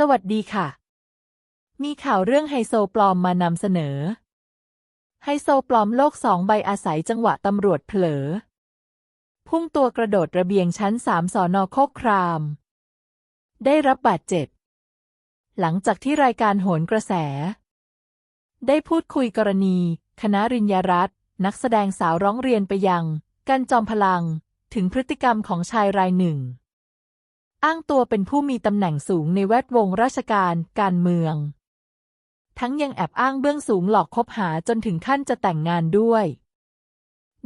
สวัสดีค่ะ มีข่าวเรื่องไฮโซปลอมมานำเสนอ ไฮโซปลอมโลกสองใบอาศัยจังหวะตำรวจเผลอ พุ่งตัวกระโดดระเบียงชั้นสามสอนอโคกคราม ได้รับบาดเจ็บ หลังจากที่รายการโหนกระแส ได้พูดคุยกรณี คณะริญญารัตน์นักแสดงสาวร้องเรียนไปยัง กันจอมพลัง ถึงพฤติกรรมของชายรายหนึ่ง อ้างตัวเป็นผู้มีตำแหน่งสูงในแวดวงราชการ การเมือง ทั้งยังแอบอ้างเบื้องสูงหลอกคบหาจนถึงขั้นจะแต่งงานด้วย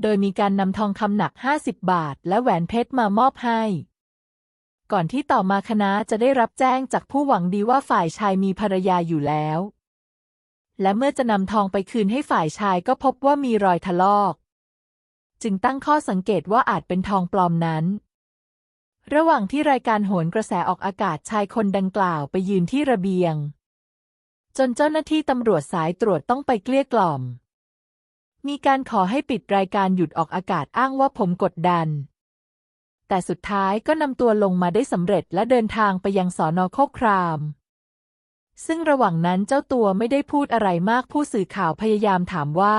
โดยมีการนำทองคำหนัก 50 บาท และแหวนเพชรมามอบให้ ก่อนที่ต่อมาคณะจะได้รับแจ้งจากผู้หวังดีว่าฝ่ายชายมีภรรยาอยู่แล้ว และเมื่อจะนำทองไปคืนให้ฝ่ายชายก็พบว่ามีรอยถลอก จึงตั้งข้อสังเกตว่าอาจเป็นทองปลอมนั้น ระหว่างที่รายการโหนกระแสออกอากาศชายคนดังกล่าวไปยืนที่ระเบียง จนเจ้าหน้าที่ตำรวจสายตรวจต้องไปเกลี้ยกล่อม มีการขอให้ปิดรายการหยุดออกอากาศอ้างว่าผมกดดัน แต่สุดท้ายก็นำตัวลงมาได้สำเร็จและเดินทางไปยังสอนอโคคราม ซึ่งระหว่างนั้นเจ้าตัวไม่ได้พูดอะไรมากผู้สื่อข่าวพยายามถามว่า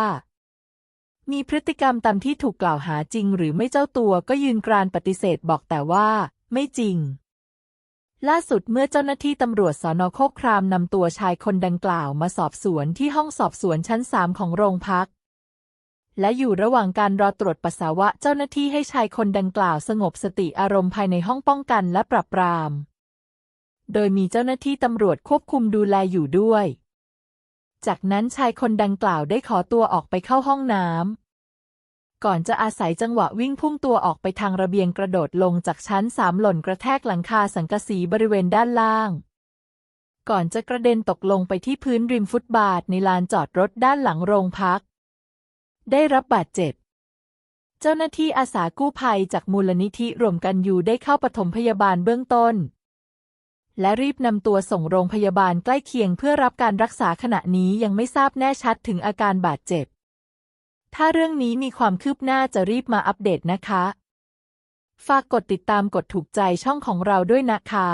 มีพฤติกรรมตามที่ถูกกล่าวหาจริง หรือไม่เจ้าตัวก็ยืนกรานปฏิเสธบอกแต่ว่า ไม่จริง ล่าสุดเมื่อเจ้าหน้าที่ตำรวจสอนอโคกครามนำตัวชายคนดังกล่าวมาสอบสวนที่ห้องสอบสวนชั้นสามของโรงพัก และอยู่ระหว่างการรอตรวจปัสสาวะเจ้าหน้าที่ให้ชายคนดังกล่าวสงบสติอารมณ์ภายในห้องป้องกันและปรับปราม โดยมีเจ้าหน้าที่ตำรวจควบคุมดูแลอยู่ด้วย จากนั้นชายคนดังกล่าวได้ขอตัวออกไปเข้าห้องน้ำ ก่อนจะอาศัยจังหวะวิ่งพุ่งตัวออกไปทางระเบียงกระโดดลงจากชั้นสามหล่นกระแทกหลังคาสังกะสีบริเวณด้านล่าง ก่อนจะกระเด็นตกลงไปที่พื้นริมฟุตบาทในลานจอดรถด้านหลังโรงพัก ได้รับบาดเจ็บ เจ้าหน้าที่อาสากู้ภัยจากมูลนิธิรวมกันอยู่ได้เข้าปฐมพยาบาลเบื้องต้น และรีบนำตัวส่งโรงพยาบาลใกล้เคียงเพื่อรับการรักษาขณะนี้ยังไม่ทราบแน่ชัดถึงอาการบาดเจ็บ ถ้าเรื่องนี้มีความคืบหน้าจะรีบมาอัปเดตนะคะ ฝากกดติดตามกดถูกใจช่องของเราด้วยนะคะ